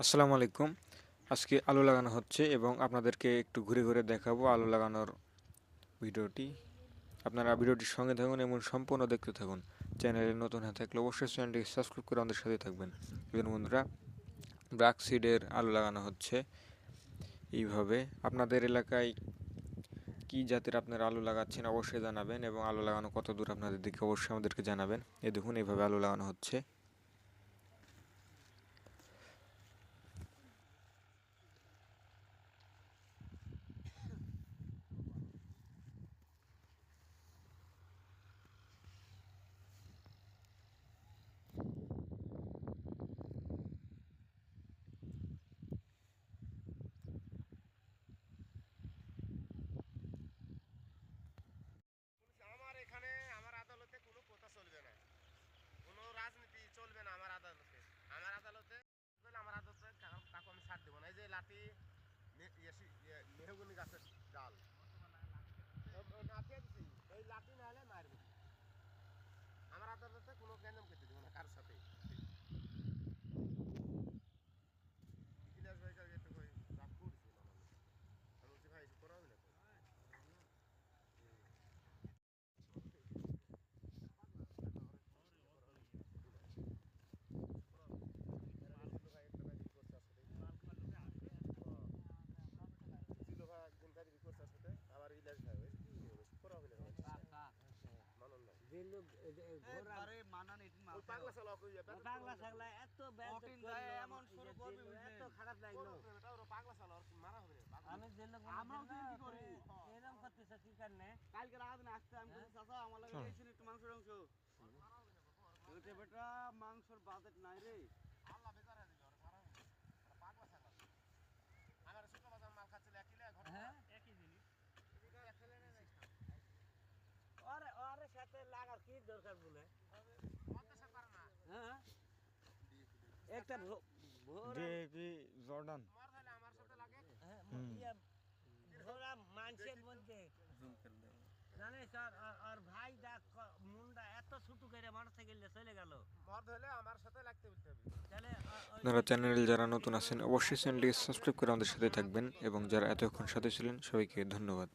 আসসালামু আলাইকুম। আজকে আলু লাগানো হচ্ছে এবং আপনাদেরকে একটু ঘুরে ঘুরে দেখাবো আলু লাগানোর ভিডিওটি। আপনারা ভিডিওটির সঙ্গে থাকুন এবং সম্পূর্ণ দেখতে থাকুন। চ্যানেলে নতুন হয়ে থাকলে অবশ্যই চ্যানেলটিকে সাবস্ক্রাইব করে আমাদের সাথে থাকবেন। এবং বন্ধুরা, ব্রাক সিডের আলু লাগানো হচ্ছে। এইভাবে আপনাদের এলাকায় কী জাতের আপনারা আলু লাগাচ্ছেন অবশ্যই জানাবেন এবং আলু লাগানো কত দূর আপনাদের দিকে অবশ্যই আমাদেরকে জানাবেন। এই দেখুন, এইভাবে আলু লাগানো হচ্ছে আমার এখানে আমার আদালতে কোনো কথা চলবে না কোনো রাজনীতি চলবে না আমার আদালতে আমার আদালতে বলে আমার আদালতে কারো- কাউকে আমি ছাড় দেবো না এই যে লাঠি মে- ইয়ে ইয়ে মেহগুনি গাছের ডাল। ও দিছি, এই লাঠি না হলে মারবে। আমার আদালতে কোনো কেন করতে দেবো না কারোর সাথে মাংসর বাজেট নাই রে। আল্লাহ হয়ে দিল ওরা মারা হবে পাগলা শালা। আমার ছোট কি দরকার বলে? হ্যাঁ? একটা ডিএপি জর্ডান। লাগে হ্যাঁ, ভোরা মানুষের মধ্যে। জানিস আর আর- ভাই দা মুন্ডা এত ছুটু করে মোটরসাইকেলে চলে গেল। মর ধরলে আমার সাথে লাগতে বলতে হবে। চ্যানেল যারা নতুন আছেন অবশ্যই চ্যানেলটিকে সাবস্ক্রাইব করে আমাদের সাথে থাকবেন এবং যারা এতক্ষণ সাথে ছিলেন সবাইকে ধন্যবাদ।